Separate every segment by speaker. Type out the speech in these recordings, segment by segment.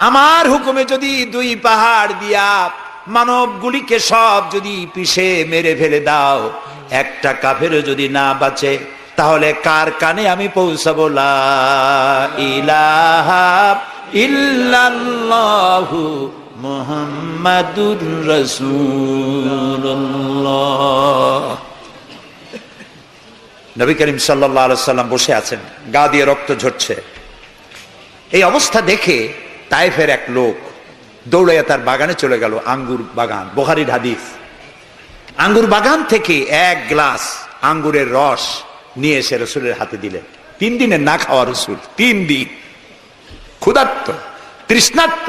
Speaker 1: আমার হুকুমে যদি দুই পাহাড় দিয়া মানবগুলিকে সব যদি পিষে মেরে ফেলে দাও, একটা কাফেরও যদি না বাঁচে, তাহলে কার কানে আমি পৌঁছাবো? নবী করিম সাল্লাম বসে আছেন, গা দিয়ে রক্ত ঝরছে। এই অবস্থা দেখে তাইফের এক লোক দৌড়াইয়া তার বাগানে চলে গেল, আঙ্গুর বাগান বোহারির হাদিস। আঙ্গুর বাগান থেকে এক গ্লাস আঙ্গুরের রস নিয়ে এসে রসুলের হাতে দিলেন। তিন দিনের না খাওয়া রসুল, তিন দিন। ক্ষুধার্ত, তৃষ্ণার্ত,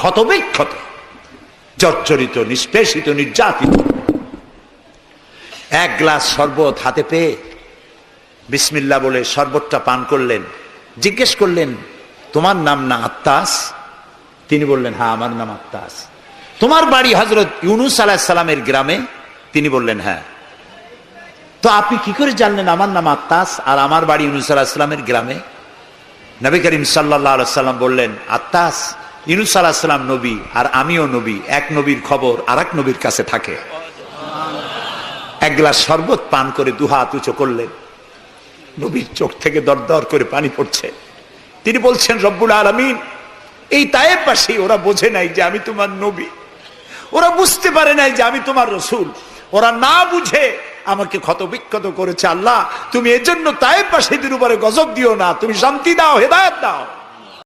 Speaker 1: ক্ষতবিক্ষত, জর্জরিত, নিষ্পেষিত, নির্যাতিত। এক গ্লাস শরবত হাতে পেয়ে বিসমিল্লা বলে শরবতটা পান করলেন, জিজ্ঞেস করলেন তোমার নাম না আত্মাস তিনি বললেন হ্যাঁ আমার নাম আত্মাস তোমার বাড়ি হজরত ইউনুস আলাহ সালামের গ্রামে? তিনি বললেন হ্যাঁ। তো আপনি কি করে জানলেন আমার নাম আত্মাস আর আমার বাড়ি ইউনুস আলাহ সালামের গ্রামে? নবী করিম সাল্লাহ সাল্লাম বললেন আত্মাস ইউনুস আলাহ সাল্লাম নবী আর আমিও নবী, এক নবীর খবর আর এক নবীর কাছে থাকে। এক গ্লাস শরবত পান করে দুহাত উঁচু করলেন। নবীর চোখ থেকে দরদর করে পানি পড়ছে। তিনি বলছেন, রব্বুল আলমিন। এই তায়েবাসী ওরা বোঝে নাই যে আমি তোমার নবী। ওরা বুঝতে পারে নাই যে আমি তোমার রসুল। ওরা না বুঝে আমাকে ক্ষত বিক্ষত করেছে। আল্লাহ, তুমি এজন্য তায়েবাসীদের উপরে গজব দিও না। তুমি শান্তি দাও, হেদায়ত দাও।